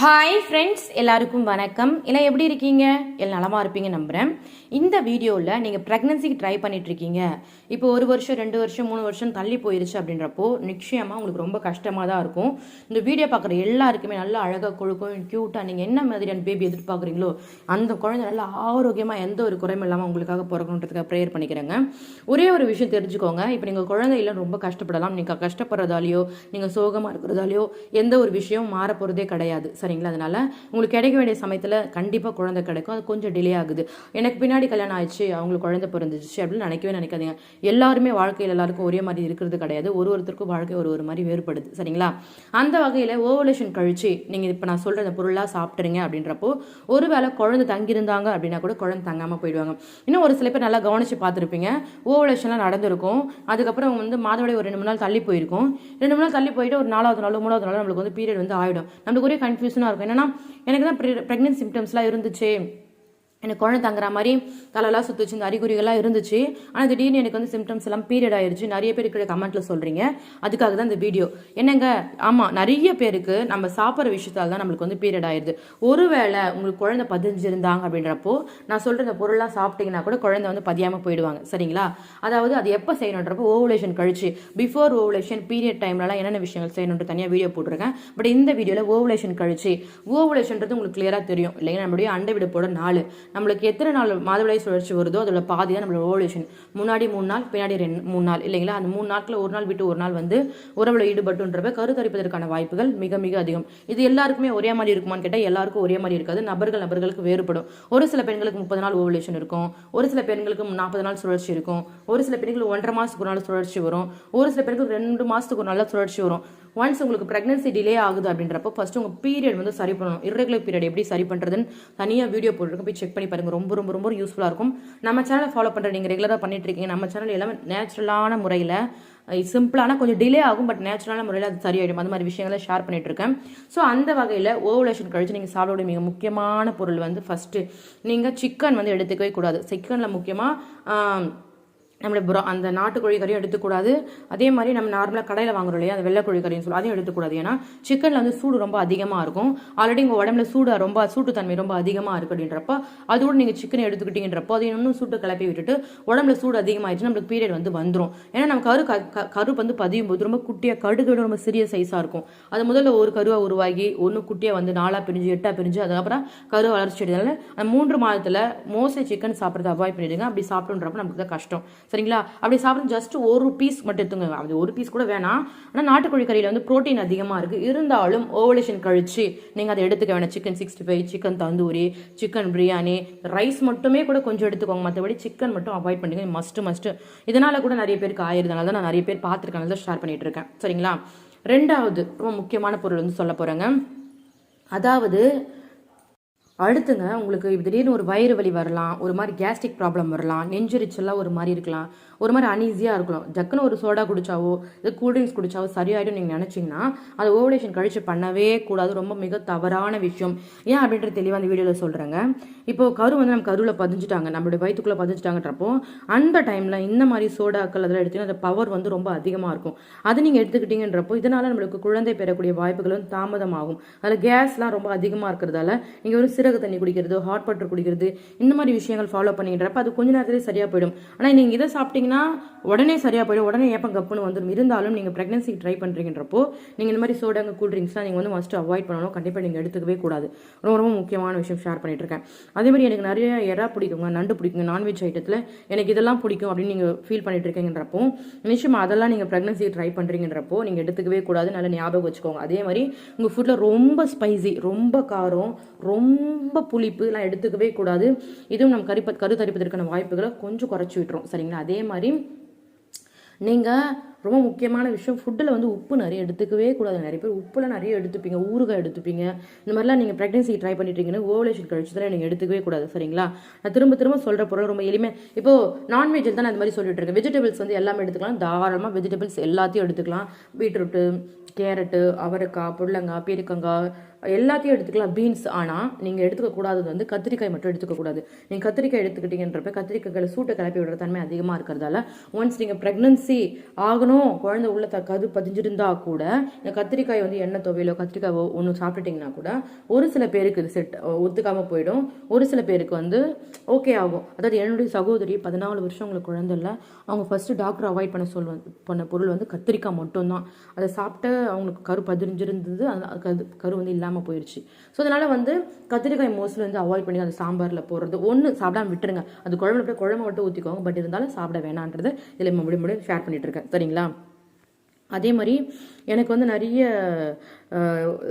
Hi friends எல்லாருக்கும் வணக்கம். எல்லாம் எப்படி இருக்கீங்க? எல்லாம் நலமாக இருப்பீங்க நம்புகிறேன் இந்த வீடியோவில் நீங்கள் ப்ரெக்னன்சிக்கு ட்ரை பண்ணிகிட்ருக்கீங்க இருக்கீங்க. இப்போ ஒரு வருஷம் ரெண்டு வருஷம் மூணு வருஷம் தள்ளி போயிருச்சு அப்படின்றப்போ நிச்சயமாக உங்களுக்கு ரொம்ப கஷ்டமாக தான் இருக்கும். இந்த வீடியோ பார்க்குற எல்லாருக்குமே நல்லா அழகாக கொழுக்கும் க்யூட்டாக நீங்கள் என்ன மாதிரியான பேபி எதிர்பார்க்குறீங்களோ அந்த குழந்தை நல்லா ஆரோக்கியமாக எந்த ஒரு குறையும் இல்லாமல் உங்களுக்காக பிறக்கணுன்றதுக்காக ப்ரேயர் பண்ணிக்கிறேங்க. ஒரே ஒரு விஷயம் தெரிஞ்சுக்கோங்க. இப்போ நீங்கள் குழந்தையில ரொம்ப கஷ்டப்படலாம். நீங்கள் கஷ்டப்படுறதாலையோ நீங்கள் சோகமாக இருக்கிறதாலையோ எந்த ஒரு விஷயமும் மாற போகிறதே கிடையாது சரிங்களா? அதனால உங்களுக்கு கிடைக்க வேண்டிய சமயத்தில் கண்டிப்பாக குழந்தை கிடைக்கும். அது கொஞ்சம் டிலே ஆகுது. எனக்கு பின்னாடி கல்யாணம் ஆயிடுச்சு அவங்களுக்கு குழந்தை பிறந்துச்சு அப்படின்னு நினைக்கவே நினைக்காதீங்க. எல்லாருமே வாழ்க்கையில் எல்லாருக்கும் ஒரே மாதிரி இருக்கிறது கிடையாது. ஒரு ஒருத்தருக்கும் வாழ்க்கை ஒரு ஒரு மாதிரி வேறுபடுது. சரிங்களா? அந்த வகையில் ஓவலேஷன் கழிச்சு நீங்கள் இப்போ நான் சொல்கிற இந்த பொருளாக சாப்பிட்றீங்க அப்படின்றப்போ ஒருவேளை குழந்தை தங்கியிருந்தாங்க அப்படின்னா கூட குழந்தை தங்காமல் போயிடுவாங்க. இன்னும் ஒரு சில பேர் நல்லா கவனிச்சு பார்த்துருப்பீங்க. ஓவலேஷன்லாம் நடந்திருக்கும். அதுக்கப்புறம் வந்து மாதவிடைய ஒரு ரெண்டு மூணு நாள் தள்ளி போயிருக்கும். ரெண்டு மூணு நாள் தள்ளி போயிட்டு ஒரு நாலாவது நாள் மூணாவது நாள் நம்மளுக்கு வந்து பீரியட் வந்து ஆகிடும் நம்மளுக்கு ஒரே கன்ஃபியூஷனாக இருக்கும். என்னன்னா எனக்கு தான் ப்ரெக்னென்ட் சிம்டம்ஸ்லாம் இருந்துச்சு. எனக்கு குழந்தை தங்குற மாதிரி தலைலாம் சுத்துச்சு இந்த அறிகுறிகள்லாம் இருந்துச்சு. ஆனால் திடீர்னு எனக்கு வந்து சிம்டம்ஸ் எல்லாம் பீரியட் ஆயிருச்சு. நிறைய பேர் இருக்கிற கமெண்ட்ல சொல்றீங்க. அதுக்காக தான் இந்த வீடியோ என்னங்க? ஆமாம் நிறைய பேருக்கு நம்ம சாப்பிட்ற விஷயத்தால் தான் நம்மளுக்கு வந்து பீரியட் ஆயிருது. ஒருவேளை உங்களுக்கு குழந்தை பதிஞ்சிருந்தாங்க அப்படின்றப்போ நான் சொல்ற இந்த பொருளாக சாப்பிட்டீங்கன்னா கூட குழந்தை வந்து பதியாமல் போயிடுவாங்க. சரிங்களா? அதாவது அது எப்போ செய்யணுன்றப்போ ஓவலேஷன் கழிச்சு பிஃபோர் ஓவலேஷன் பீரியட் டைம்லலாம் என்னென்ன விஷயங்கள் செய்யணுன்ற தனியாக வீடியோ போட்டிருக்கேன். பட் இந்த வீடியோவில் ஓவலேஷன் கழிச்சு ஓவலேஷன்றது உங்களுக்கு கிளியராக தெரியும். இல்லைங்க நம்மளுடைய அண்டை விடுப்போட நாள் நம்மளுக்கு எத்தனை நாள் மாதவிடாய் சுழற்சி வருதோ அதோட பாதி தான் நம்மளோட ஓவலேஷன் முன்னாடி மூணு நாள் பின்னாடி ரெண்டு மூணு நாள். இல்லைங்களா? அந்த மூணு நாட்களில் ஒரு நாள் விட்டு ஒரு நாள் வந்து உறவுல ஈடுபட்டுன்றப்ப கருத்தரிப்பதற்கான வாய்ப்புகள் மிக மிக அதிகம். இது எல்லாருக்குமே ஒரே மாதிரி இருக்குமான்னு கேட்டால் எல்லாருக்கும் ஒரே மாதிரி இருக்காது. நபர்கள் நபர்களுக்கு வேறுபடும். ஒரு சில பெண்களுக்கு முப்பது நாள் ஓவலேஷன் இருக்கும். ஒரு சில பெண்களுக்கு நாற்பது நாள் சுழற்சி இருக்கும். ஒரு சில பெண்களுக்கு ஒன்றரை மாதத்துக்கு ஒரு நாள் சுழற்சி வரும். ஒரு சில பெண்களுக்கு ரெண்டு மாதத்துக்கு ஒரு நாள் சுழற்சி வரும். ஒன்ஸ் உங்களுக்கு ப்ரெக்னன்சி டிலே ஆகுது அப்படின்றப்போ ஃபஸ்ட்டு உங்கள் பீரியட் வந்து சரி பண்ணணும். Irregular பீரியட் எப்படி சரி பண்ணுறதுன்னு தனியாக வீடியோ போட்டுருக்கோம் போய் செக் பண்ணி பாருங்கள் ரொம்ப ரொம்ப ரொம்ப யூஸ்ஃபுல்லாக இருக்கும். நம்ம சேனலை ஃபாலோ பண்ணுற நீங்கள் ரெகுலராக பண்ணிட்டு இருக்கீங்க. நம்ம சேனல் எல்லாமே நேச்சுரலான முறையில் சிம்பிளான கொஞ்சம் டிலே ஆகும் பட் நேச்சுரலான முறையில் அது சரியாயிடும். அந்த மாதிரி விஷயங்களை ஷேர் பண்ணிட்டு இருக்கேன். ஸோ அந்த வகையில் ஓவலேஷன் கழிச்சு நீங்கள் சாப்பிடக்கூடிய மிக முக்கியமான பொருள் வந்து ஃபஸ்ட்டு நீங்கள் சிக்கன் வந்து எடுத்துக்கவே கூடாது. சிக்கனில் முக்கியமாக நம்மளுடைய புரா அந்த நாட்டுக்கோழி கறியும் எடுத்துக்கூடாது. அதே மாதிரி நம்ம நார்மலாக கடையில் வாங்குறோம் இல்லையா அந்த வெள்ளைக்கோழி கறின்னு சொல்லி அதையும் எடுத்துக்கூடாது. ஏன்னா சிக்கனில் வந்து சூடு ரொம்ப அதிகமாக இருக்கும். ஆல்ரெடி உங்கள் உடம்புல சூடு ரொம்ப சூட்டுத்தன்மை ரொம்ப அதிகமாக இருக்கு அப்படின்றப்ப அதோட நீங்கள் சிக்கனை எடுத்துக்கிட்டீங்கன்றப்போ அதை இன்னும் சூட்டு கிளப்பி விட்டுட்டு உடம்புல சூடு அதிகமாகிடுச்சு நம்மளுக்கு பீரியட் வந்து வந்துடும் ஏன்னா நம்ம கரு க- க- கரு வந்து பதியும் போது ரொம்ப குட்டியாக கடுகு ரொம்ப சிறிய சைஸாக இருக்கும். அது முதல்ல ஒரு கருவாக உருவாகி ஒன்று குட்டியாக வந்து நாலாக பிரிஞ்சு எட்டாக பிரிஞ்சு அதுக்கப்புறம் கரு வளர்ச்சி அடைதனால அந்த மூன்று மாதத்தில் மோஸ்ட்லி சிக்கன் சாப்பிட்றத அவாய்ட் பண்ணிடுங்க. அப்படி சாப்பிடுன்றப்ப நமக்கு தான் கஷ்டம். சரிங்களா? அப்படி சாப்பிடும் ஜஸ்ட் ஒரு பீஸ் மட்டும் எடுத்துங்க. அது ஒரு பீஸ் கூட வேணாம். ஆனால் நாட்டுக்கோழி கறியில் வந்து புரோட்டீன் அதிகமாக இருக்குது இருந்தாலும் ஓவலேஷன் கழிச்சு நீங்கள் அதை எடுத்துக்க வேணாம். Chicken sixty five chicken tandoori chicken biryani rice மட்டுமே கூட கொஞ்சம் எடுத்துக்கோங்க. மற்றபடி சிக்கன் மட்டும் அவாய்ட் பண்ணுங்க மஸ்ட் மஸ்ட்டு இதனால் கூட நிறைய பேருக்கு ஆயிருந்தனால தான் நான் நிறைய பேர் பார்த்துருக்கேன். தான் ஷேர் பண்ணிட்டு இருக்கேன். சரிங்களா? ரெண்டாவது ரொம்ப முக்கியமான பொருள் வந்து சொல்ல போகிறேங்க அதாவது அடுத்துங்க உங்களுக்கு திடீர்னு ஒரு வயிறு வலி வரலாம் ஒரு மாதிரி கேஸ்ட்ரிக் ப்ராப்ளம் வரலாம் நெஞ்சுரிச்சலாக ஒரு மாதிரி இருக்கலாம் ஒரு மாதிரி அன்ஈஸியாக இருக்கலாம். ஜக்குன்னு ஒரு சோடா குடிச்சாவோ இது கூல்ட்ரிங்க்ஸ் குடிச்சாவோ சரியாயிடும் நீங்கள் நினச்சிங்கன்னா அது ஓவலேஷன் கழிச்சு பண்ணவே கூடாது. ரொம்ப மிக தவறான விஷயம். ஏன் அப்படின்ற தெளிவாக அந்த வீடியோவில் சொல்கிறேங்க இப்போ கரு வந்து நம்ம கருவில் பதிஞ்சுட்டாங்க நம்மளுடைய வயிற்றுக்குள்ளே பதிஞ்சுட்டாங்கன்றப்போ அந்த டைமில் இந்த மாதிரி சோடாக்கள் அதெல்லாம் எடுத்தீங்கன்னா அந்த பவர் வந்து ரொம்ப அதிகமாக இருக்கும். அது நீங்கள் எடுத்துக்கிட்டீங்கன்றப்போ இதனால் நம்மளுக்கு குழந்தை பெறக்கூடிய வாய்ப்புகள் வந்து தாமதமாகும். அதில் கேஸ்லாம் ரொம்ப அதிகமாக இருக்கிறதால நீங்கள் ஒரு சிறகு தண்ணி குடிக்கிறது ஹாட் வாட்டர் குடிக்கிறது இந்த மாதிரி விஷயங்கள் ஃபாலோ பண்ணிக்கிறப்ப அது கொஞ்ச நேரத்திலே சரியாக போயிடும். ஆனால் நீங்கள் இதை சாப்பிட்டீங்கன்னா உடனே சரியாக போயிடும். உடனே ஏப்பம் கப்புன்னு வந்துடும் இருந்தாலும் நீங்கள் ப்ரெக்னன்சிக்கு ட்ரை பண்ணுறீங்கன்றப்போ நீங்கள் இந்த மாதிரி சோடாங்க கூல் ட்ரிங்க்ஸ்லாம் நீங்கள் வந்து மஸ்ட் அவாய்ட் பண்ணணும். கண்டிப்பாக நீங்கள் எடுத்துக்கவே கூடாது. ரொம்ப ரொம்ப முக்கியமான விஷயம் ஷேர் பண்ணிட்டு இருக்கேன். அதே மாதிரி எனக்கு நிறைய எறா பிடிக்குங்க நண்டு பிடிக்குங்க நான்வெஜ் ஐட்டத்தில் எனக்கு இதெல்லாம் பிடிக்கும் அப்படின்னு நீங்கள் ஃபீல் பண்ணிட்டு இருக்கீங்கன்றப்போ நிச்சயமாக அதெல்லாம் நீங்கள் ப்ரெக்னன்சி ட்ரை பண்ணுறீங்கன்றப்போ நீங்கள் எடுத்துக்கவே கூடாது நல்ல ஞாபகம் வச்சுக்கோங்க. அதே மாதிரி உங்கள் ஃபுட்டில் ரொம்ப ஸ்பைசி ரொம்ப காரம் ரொம்ப புளிப்பு எல்லாம் எடுத்துக்கவே கூடாது. இதுவும் நம்ம கருப்ப கரு தரிப்பதற்கான வாய்ப்புகளை கொஞ்சம் குறைச்சி விட்டுரும் சரிங்களா? அதே மாதிரி நீங்கள் ரொம்ப முக்கியமான விஷயம். ஃபுட்டில் வந்து உப்பு நிறைய எடுத்துக்கவே கூடாது. நிறைய பேர் உப்புலாம் நிறைய எடுத்துப்பீங்க. ஊறுகாய் எடுத்துப்பீங்க. இந்த மாதிரிலாம் நீங்கள் ப்ரெக்னன்சி ட்ரை பண்ணிட்டீங்கன்னா ஓவலேஷன் கழிச்சதில் நீங்கள் எடுத்துக்கவே கூடாது. சரிங்களா? நான் திரும்ப திரும்ப சொல்கிற பொருள் ரொம்ப எளிமை. இப்போ நான்வெஜ்ஜில் தான் நான் மாதிரி சொல்லிட்டு இருக்கேன். வெஜிடபிள்ஸ் வந்து எல்லாமே எடுத்துக்கலாம். தாராளமாக வெஜிடபிள்ஸ் எல்லாத்தையும் எடுத்துக்கலாம். பீட்ரூட்டு கேரட்டு அவரைக்காய் புடலங்காய் பீரிக்கங்காய் எல்லாத்தையும் எடுத்துக்கலாம். பீன்ஸ் ஆனால் நீங்கள் எடுத்துக்க கூடாதது வந்து கத்திரிக்காய் மட்டும் எடுத்துக்க கூடாது. நீங்கள் கத்திரிக்காய் எடுத்துக்கிட்டீங்கன்றப்ப கத்திரிக்காய்களை சூட்டை கிளப்பி விடுற தன்மை அதிகமாக இருக்கிறதால ஒன்ஸ் நீங்கள் ப்ரெக்னன்சி ஆகணும் குழந்தை உள்ள த கது பதிஞ்சிருந்தா கூட இந்த கத்திரிக்காய் வந்து எண்ணெய் துவையிலோ கத்திரிக்காய் ஒன்று சாப்பிட்டுட்டிங்கன்னா கூட ஒரு சில பேருக்கு இது செட் ஒத்துக்காமல் போயிடும். ஒரு சில பேருக்கு வந்து ஓகே ஆகும். அதாவது என்னுடைய சகோதரி பதினாலு வருஷம் அவங்களுக்கு குழந்தை இல்லை அவங்க ஃபஸ்ட்டு டாக்டர் அவாய்ட் பண்ண சொல் பண்ண பொருள் வந்து கத்திரிக்காய் மட்டும்தான். அதை சாப்பிட்டு அவங்களுக்கு கரு பதிஞ்சிருந்தது அது கரு கரு வந்து இல்லாமல் போயிடுச்சு ஸோ அதனால் வந்து கத்திரிக்காய் மோஸ்ட்லி வந்து அவாய்ட் பண்ணி அந்த சாம்பாரில் போடுறது. ஒன்று சாப்பிடாம விட்டுருங்க. அது குழம்புல போய் குழம்பு மட்டும் ஊற்றிக்கோங்க பட் இருந்தாலும் சாப்பிட வேணான்றது இதில் முடி முடியும் ஷேர் பண்ணிட்டு இருக்கேன். சரிங்களா? அதே மாதிரி எனக்கு வந்து நிறைய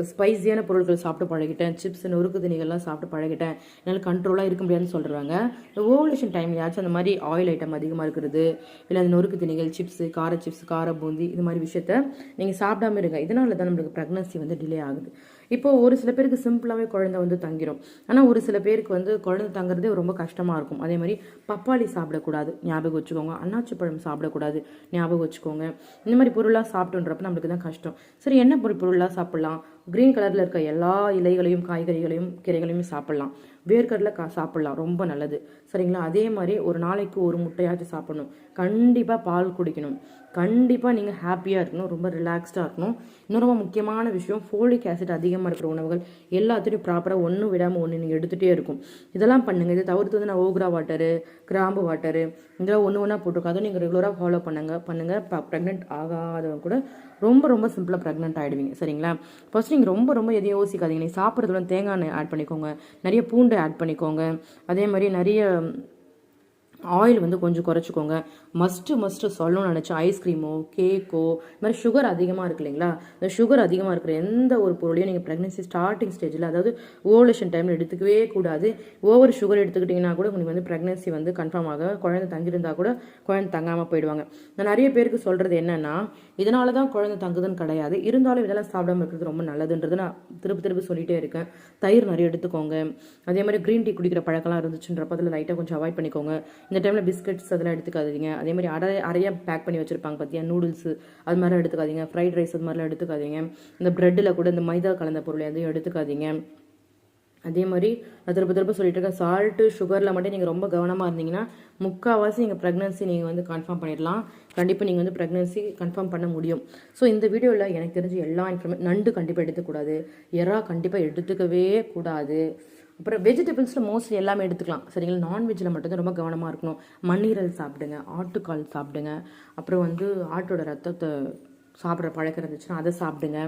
ஸ்பைஸியான பொருட்கள் சாப்பிட்டு பழகிட்டேன். சிப்ஸ் நொறுக்கு திணிகள்லாம் சாப்பிட்டு பழகிட்டேன். என்னால் கண்ட்ரோலாக இருக்க முடியாதுன்னு சொல்கிறாங்க இந்த ஓவலேஷன் டைம்லையாச்சும் அந்த மாதிரி ஆயில் ஐட்டம் அதிகமாக இருக்கிறது இல்லை அந்த நொறுக்கு திணிகள் சிப்ஸு கார சிப்ஸ் கார பூந்தி இது மாதிரி விஷயத்த நீங்கள் சாப்பிடாம இருங்க. இதனால தான் நம்மளுக்கு ப்ரெக்னன்சி வந்து டிலே ஆகுது. இப்போ ஒரு சில பேருக்கு சிம்பிளாகவே குழந்தை வந்து தங்கிடும் ஆனால் ஒரு சில பேருக்கு வந்து குழந்தை தங்குறதே ரொம்ப கஷ்டமாக இருக்கும். அதே மாதிரி பப்பாளி சாப்பிடக்கூடாது. ஞாபகம் வச்சுக்கோங்க. அன்னாச்சி பழம் சாப்பிடக்கூடாது. ஞாபகம் வச்சுக்கோங்க. இந்த மாதிரி பொருளாக சாப்பிட்டுன்றப்ப நம்மளுக்கு தான் கஷ்டம். சரி என்ன பொருள் பொருளாக சாப்பிட்லாம்? க்ரீன் கலரில் இருக்க எல்லா இலைகளையும் காய்கறிகளையும் கீரைகளையும் சாப்பிட்லாம். வேர்க்கடலை கா சாப்பிட்லாம். ரொம்ப நல்லது. சரிங்களா? அதே மாதிரி ஒரு நாளைக்கு ஒரு முட்டையாச்சும் சாப்பிடணும். கண்டிப்பாக பால் குடிக்கணும். கண்டிப்பாக நீங்கள் ஹாப்பியாக இருக்கணும். ரொம்ப ரிலாக்ஸ்டாக இருக்கணும். இன்னும் ரொம்ப முக்கியமான விஷயம் ஃபோலிக் ஆசிட் அதிகமாக இருக்கிற உணவுகள் எல்லாத்தையும் ப்ராப்பராக ஒன்றும் விடாமல் ஒன்று நீங்கள் எடுத்துகிட்டே இருக்கும். இதெல்லாம் பண்ணுங்கள் இதை தவிர்த்து வந்து நான் ஓக்ரா வாட்டரு கிராம்பு வாட்டரு இதெல்லாம் ஒன்று ஒன்றா போட்டிருக்கோம். அதை நீங்கள் ரெகுலராக ஃபாலோ பண்ணுங்க. பண்ணுங்கள் ப ப்ரெக்னென்ட் ஆகாதவங்க கூட ரொம்ப ரொம்ப சிம்பிளாக ப்ரெக்னென்ட் ஆகிடுவீங்க சரிங்களா? ஃபர்ஸ்ட் நீங்கள் ரொம்ப ரொம்ப எதையும் யோசிக்காதீங்க. நீங்கள் சாப்பிட்றதுல தேங்காய் எண்ணெய் ஆட் பண்ணிக்கோங்க. நிறைய பூண்டு ஆட் பண்ணிக்கோங்க. அதே மாதிரி நிறைய ஆயில் வந்து கொஞ்சம் குறைச்சிக்கோங்க. மஸ்ட்டு மஸ்ட்டு சொல்லணும்னு நினச்சா ஐஸ்கிரீமோ கேக்கோ இது மாதிரி சுகர் அதிகமாக இருக்கு இல்லைங்களா? இந்த சுகர் அதிகமாக இருக்கிற எந்த ஒரு பொருளையும் நீங்கள் ப்ரெக்னன்சி ஸ்டார்டிங் ஸ்டேஜில் அதாவது ஓவலேஷன் டைமில் எடுத்துக்கவே கூடாது. ஓவர் சுகர் எடுத்துக்கிட்டிங்கன்னா கூட உங்களுக்கு வந்து ப்ரெக்னன்சி வந்து கன்ஃபார்ம் ஆக குழந்தை தங்கியிருந்தால் கூட குழந்தை தங்காமல் போயிடுவாங்க. நான் நிறைய பேருக்கு சொல்கிறது என்னென்னா இதனால தான் குழந்தை தங்குதுன்னு கிடையாது. இருந்தாலும் இதெல்லாம் சாப்பிடாம இருக்கிறது ரொம்ப நல்லதுன்றது நான் திருப்பி திருப்பி சொல்லிகிட்டே இருக்கேன். தயிர் நிறைய எடுத்துக்கோங்க. அதே மாதிரி க்ரீன் டீ குடிக்கிற பழக்கம்லாம் இருந்துச்சுன்றப்ப அதில் லைட்டாக கொஞ்சம் அவாய்ட் பண்ணிக்கோங்க. இந்த டைமில் பிஸ்கட்ஸ் அதெல்லாம் எடுத்துக்காதீங்க. அதே மாதிரி அடைய அரையா பேக் பண்ணி வச்சுருப்பாங்க பார்த்தியா நூடுல்ஸ் அது மாதிரிலாம் எடுத்துக்காதீங்க. ஃப்ரைட் ரைஸ் அது மாதிரிலாம் எடுத்துக்காதீங்க. இந்த ப்ரெட்டில் கூட இந்த மைதா கலந்த பொருள் எதையும் எடுத்துக்காதீங்க. அதே மாதிரி நான் திரும்ப திரும்ப சொல்லிட்டு இருக்கேன் சால்ட்டு சுகரில் மட்டும் நீங்கள் ரொம்ப கவனமாக இருந்தீங்கன்னா முக்கால்வாசி நீங்கள் ப்ரெக்னன்சி நீங்கள் வந்து கன்ஃபார்ம் பண்ணிடலாம். கண்டிப்பாக நீங்கள் வந்து ப்ரெக்னன்சி கன்ஃபார்ம் பண்ண முடியும். ஸோ இந்த வீடியோவில் எனக்கு தெரிஞ்ச எல்லா இன்ஃபர்மே நண்டு கண்டிப்பாக எடுத்துக்கூடாது எறா கண்டிப்பாக எடுத்துக்கவே கூடாது. அப்புறம் வெஜிடபிள்ஸில் மோஸ்ட்லி எல்லாமே எடுத்துக்கலாம். சரிங்களா? நான்வெஜ்ஜில் மட்டும்தான் ரொம்ப கவனமாக இருக்கணும். மண்ணீரல் சாப்பிடுங்க ஆட்டுக்கால் சாப்பிடுங்க. அப்புறம் வந்து ஆட்டோட ரத்தத்தை சாப்பிட்ற பழக்கம் இருந்துச்சுன்னா அதை சாப்பிடுங்க.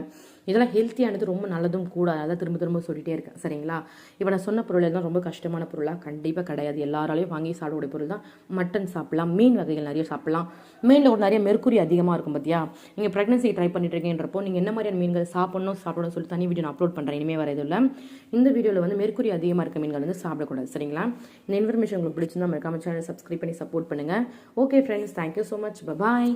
இதெல்லாம் ஹெல்த்தியானது ரொம்ப நல்லதும் கூட. அதான் திரும்ப திரும்ப சொல்லிகிட்டே இருக்கேன். சரிங்களா? இப்போ நான் சொன்ன பொருள் எல்லாம் ரொம்ப கஷ்டமான பொருளாக கண்டிப்பாக கிடையாது. எல்லாராலையும் வாங்கி சாப்பிடக்கூடிய பொருள் தான் மட்டன் சாப்பிடலாம். மீன் வகைகள் நிறைய சாப்பிடலாம். மீனில் ஒரு நிறைய மெர்க்குரி அதிகமாக இருக்கும் பார்த்தியா நீங்கள் ப்ரெக்னன்சி ட்ரை பண்ணிட்டு இருக்கீங்கன்றப்போ நீங்கள் என்ன மாதிரியான மீன்கள் சாப்பிடணும் சாப்பிடணும் சொல்லி தனி வீடியோ நான் அப்லோட் பண்ணுறேன் இனிமேல் வர இதில் இந்த வீடியோவில் வந்து மெர்க்குரி அதிகமாக இருக்க மீன்கள் வந்து சாப்பிடக்கூடாது. சரிங்களா? இந்த இன்ஃபர்மேஷன் உங்களுக்கு பிடிச்சிருந்தா மறக்காம சேனல் சப்ஸ்கிரைப் பண்ணி சப்போர்ட் பண்ணுங்கள் okay friends thank you so much bye